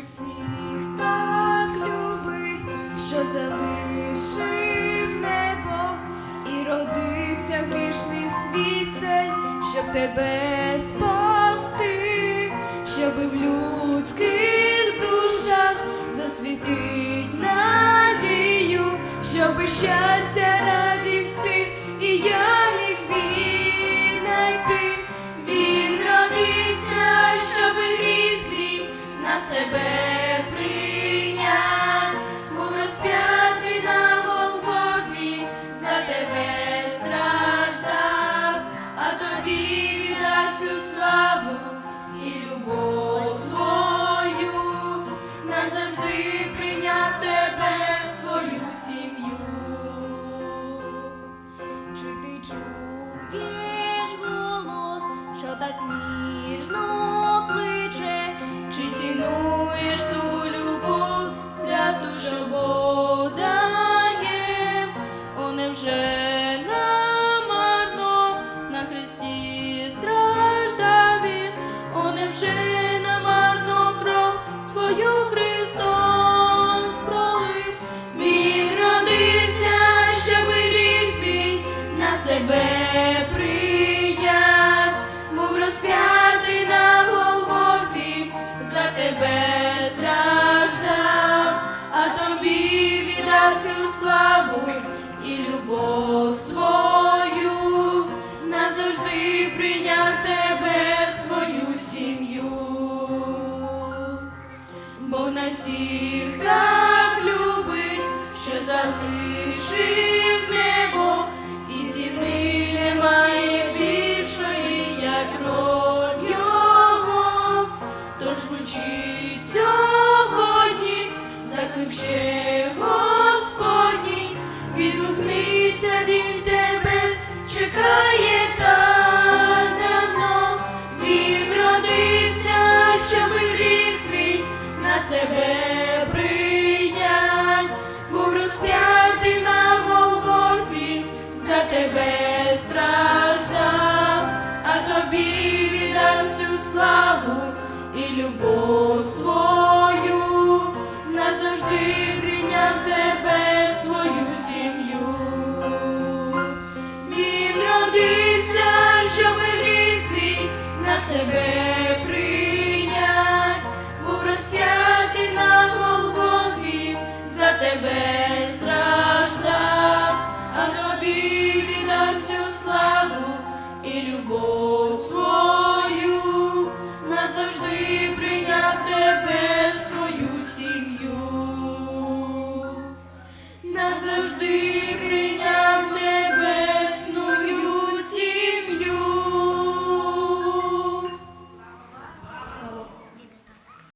всіх так любить, що залишив небо і родився в грішний світ, цей, щоб тебе спасти. Є ж голос, що так ніжно. любов свою, назавжди прийняв тебе свою сім'ю, бо на всіх так любить, що залишив. Себе прийнять, був розп'ятий на Голгофі, за тебе страждав, а тобі віддав всю славу і любов.